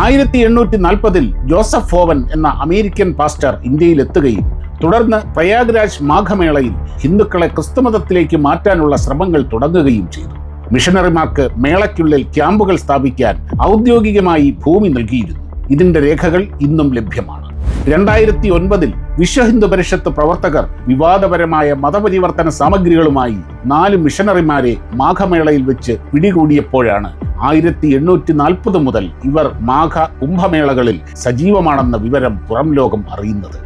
ആയിരത്തി എണ്ണൂറ്റി നാൽപ്പതിൽ ജോസഫ് ഫോവൻ എന്ന അമേരിക്കൻ പാസ്റ്റർ ഇന്ത്യയിൽ എത്തുകയും തുടർന്ന് പ്രയാഗ്രാജ് മാഘമേളയിൽ ഹിന്ദുക്കളെ ക്രിസ്തുമതത്തിലേക്ക് മാറ്റാനുള്ള ശ്രമങ്ങൾ തുടങ്ങുകയും ചെയ്തു. മിഷണറിമാർക്ക് മേളയ്ക്കുള്ളിൽ ക്യാമ്പുകൾ സ്ഥാപിക്കാൻ ഔദ്യോഗികമായി ഭൂമി നൽകിയിരുന്നു. ഇതിന്റെ രേഖകൾ ഇന്നും ലഭ്യമാണ്. രണ്ടായിരത്തി ഒൻപതിൽ വിശ്വ ഹിന്ദു പരിഷത്ത് പ്രവർത്തകർ വിവാദപരമായ മതപരിവർത്തന സാമഗ്രികളുമായി നാല് മിഷണറിമാരെ മാഘമേളയിൽ വെച്ച് പിടികൂടിയപ്പോഴാണ് ആയിരത്തി എണ്ണൂറ്റി നാൽപ്പത് മുതൽ ഇവർ മാഘ കുംഭമേളകളിൽ സജീവമാണെന്ന വിവരം പുറം ലോകം അറിയുന്നത്.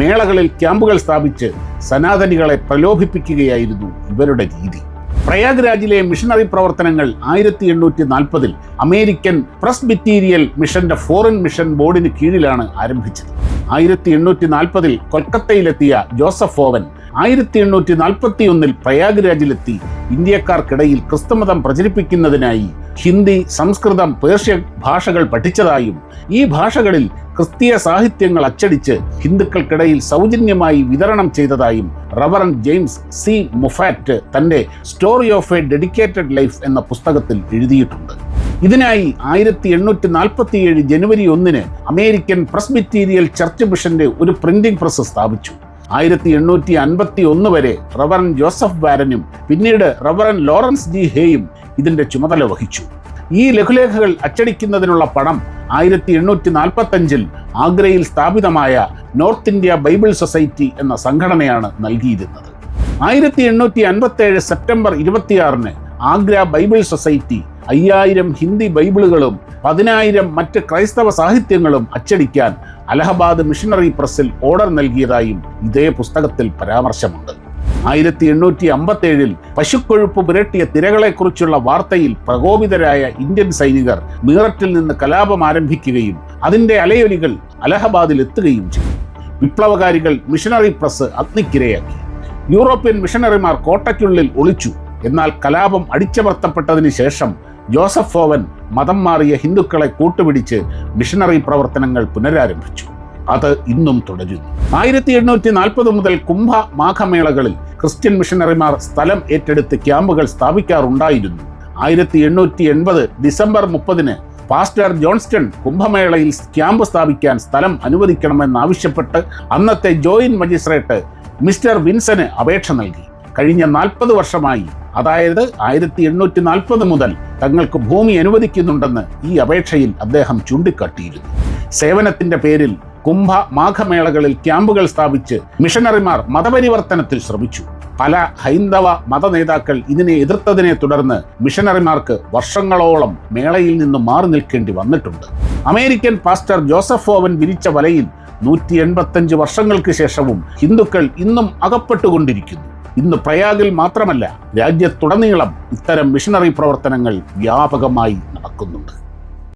മേളകളിൽ ക്യാമ്പുകൾ സ്ഥാപിച്ച് സനാതനികളെ പ്രലോഭിപ്പിക്കുകയായിരുന്നു ഇവരുടെ രീതി. പ്രയാഗ്രാജിലെ മിഷണറി പ്രവർത്തനങ്ങൾ ആയിരത്തി എണ്ണൂറ്റി നാൽപ്പതിൽ അമേരിക്കൻ പ്രസ് മെറ്റീരിയൽ മിഷന്റെ ഫോറിൻ മിഷൻ ബോർഡിന് കീഴിലാണ് ആരംഭിച്ചത്. ആയിരത്തി എണ്ണൂറ്റി നാൽപ്പതിൽ കൊൽക്കത്തയിലെത്തിയ ജോസഫ് ഓവൻ ആയിരത്തി എണ്ണൂറ്റി നാൽപ്പത്തി ഒന്നിൽ പ്രയാഗ്രാജിലെത്തി ഇന്ത്യക്കാർക്കിടയിൽ ക്രിസ്തുമതം പ്രചരിപ്പിക്കുന്നതിനായി ഹിന്ദി സംസ്കൃതം പേർഷ്യ ഭാഷകൾ പഠിച്ചതായും ഈ ഭാഷകളിൽ ക്രിസ്തീയ സാഹിത്യങ്ങൾ അച്ചടിച്ച് ഹിന്ദുക്കൾക്കിടയിൽ സൗജന്യമായി വിതരണം ചെയ്തതായും റവറൻ ജെയിംസ് സി. മുഫാറ്റ് തന്റെ story of a dedicated life എന്ന പുസ്തകത്തിൽ എഴുതിയിട്ടുണ്ട്. ഇതിനായി ആയിരത്തി എണ്ണൂറ്റി നാൽപ്പത്തിയേഴ് ജനുവരി ഒന്നിന് അമേരിക്കൻ പ്രസ്ബിറ്റീരിയൽ ചർച്ച് മിഷന്റെ ഒരു പ്രിന്റിംഗ് പ്രസ് സ്ഥാപിച്ചു. ആയിരത്തി എണ്ണൂറ്റി അൻപത്തി ഒന്ന് വരെ റവറൻ ജോസഫ് ബാരനും പിന്നീട് റവറൻ ലോറൻസ് ജി ഹേയും ഇതിന്റെ ചുമതല വഹിച്ചു. ഈ ലഘുലേഖകൾ അച്ചടിക്കുന്നതിനുള്ള പണം ആയിരത്തി എണ്ണൂറ്റി നാൽപ്പത്തഞ്ചിൽ ആഗ്രയിൽ സ്ഥാപിതമായ നോർത്ത് ഇന്ത്യ ബൈബിൾ സൊസൈറ്റി എന്ന സംഘടനയാണ് നൽകിയിരുന്നത്. ആയിരത്തി എണ്ണൂറ്റി അൻപത്തി സെപ്റ്റംബർ ഇരുപത്തിയാറിന് ആഗ്ര ബൈബിൾ സൊസൈറ്റി അയ്യായിരം ഹിന്ദി ബൈബിളുകളും പതിനായിരം മറ്റ് ക്രൈസ്തവ സാഹിത്യങ്ങളും അച്ചടിക്കാൻ അലഹബാദ് മിഷണറി പ്രസ്സിൽ ഓർഡർ നൽകിയതായും ഇതേ പുസ്തകത്തിൽ പരാമർശമുണ്ട്. ആയിരത്തി എണ്ണൂറ്റി അമ്പത്തേഴിൽ പശുക്കൊഴുപ്പ് പുരട്ടിയ തിരകളെക്കുറിച്ചുള്ള വാർത്തയിൽ പ്രകോപിതരായ ഇന്ത്യൻ സൈനികർ മീററ്റിൽ നിന്ന് കലാപം ആരംഭിക്കുകയും അതിന്റെ അലയൊലികൾ അലഹബാദിൽ എത്തുകയും ചെയ്തു. വിപ്ലവകാരികൾ മിഷണറി പ്രസ് അഗ്നിക്കിരയാക്കി. യൂറോപ്യൻ മിഷണറിമാർ കോട്ടയ്ക്കുള്ളിൽ ഒളിച്ചു. എന്നാൽ കലാപം അടിച്ചമർത്തപ്പെട്ടതിന് ശേഷം ജോസഫ് ഫോവൻ മതം മാറിയ ഹിന്ദുക്കളെ കൂട്ടുപിടിച്ച് മിഷണറി പ്രവർത്തനങ്ങൾ പുനരാരംഭിച്ചു. അത് ഇന്നും തുടരുന്നു. ആയിരത്തി എണ്ണൂറ്റി നാൽപ്പത് മുതൽ കുംഭ മാഘമേളകളിൽ ക്രിസ്ത്യൻ മിഷണറിമാർ സ്ഥലം ഏറ്റെടുത്ത് ക്യാമ്പുകൾ സ്ഥാപിക്കാറുണ്ടായിരുന്നു. ആയിരത്തി എണ്ണൂറ്റി എൺപത് ഡിസംബർ മുപ്പതിന് പാസ്റ്റർ ജോൺസ്റ്റൺ കുംഭമേളയിൽ ക്യാമ്പ് സ്ഥാപിക്കാൻ സ്ഥലം അനുവദിക്കണമെന്നാവശ്യപ്പെട്ട് അന്നത്തെ ജോയിന്റ് മജിസ്ട്രേറ്റ് മിസ്റ്റർ വിൻസന് അപേക്ഷ നൽകി. കഴിഞ്ഞ നാൽപ്പത് വർഷമായി അതായത് ആയിരത്തി എണ്ണൂറ്റി നാൽപ്പത് മുതൽ തങ്ങൾക്ക് ഭൂമി അനുവദിക്കുന്നുണ്ടെന്ന് ഈ അപേക്ഷയിൽ അദ്ദേഹം ചൂണ്ടിക്കാട്ടിയിരുന്നു. സേവനത്തിന്റെ പേരിൽ കുംഭ മാഘമേളകളിൽ ക്യാമ്പുകൾ സ്ഥാപിച്ച് മിഷണറിമാർ മതപരിവർത്തനത്തിൽ ശ്രമിച്ചു. പല ഹൈന്ദവ മത നേതാക്കൾ ഇതിനെ എതിർത്തതിനെ തുടർന്ന് മിഷണറിമാർക്ക് വർഷങ്ങളോളം മേളയിൽ നിന്ന് മാറി നിൽക്കേണ്ടി വന്നിട്ടുണ്ട്. അമേരിക്കൻ പാസ്റ്റർ ജോസഫ് ഓവൻ വിരിച്ച വലയിൽ നൂറ്റി എൺപത്തഞ്ച് വർഷങ്ങൾക്ക് ശേഷവും ഹിന്ദുക്കൾ ഇന്നും അകപ്പെട്ടുകൊണ്ടിരിക്കുന്നു. ഇന്ന് പ്രയാഗിൽ മാത്രമല്ല രാജ്യത്തുടനീളം ഇത്തരം മിഷണറി പ്രവർത്തനങ്ങൾ വ്യാപകമായി നടക്കുന്നുണ്ട്.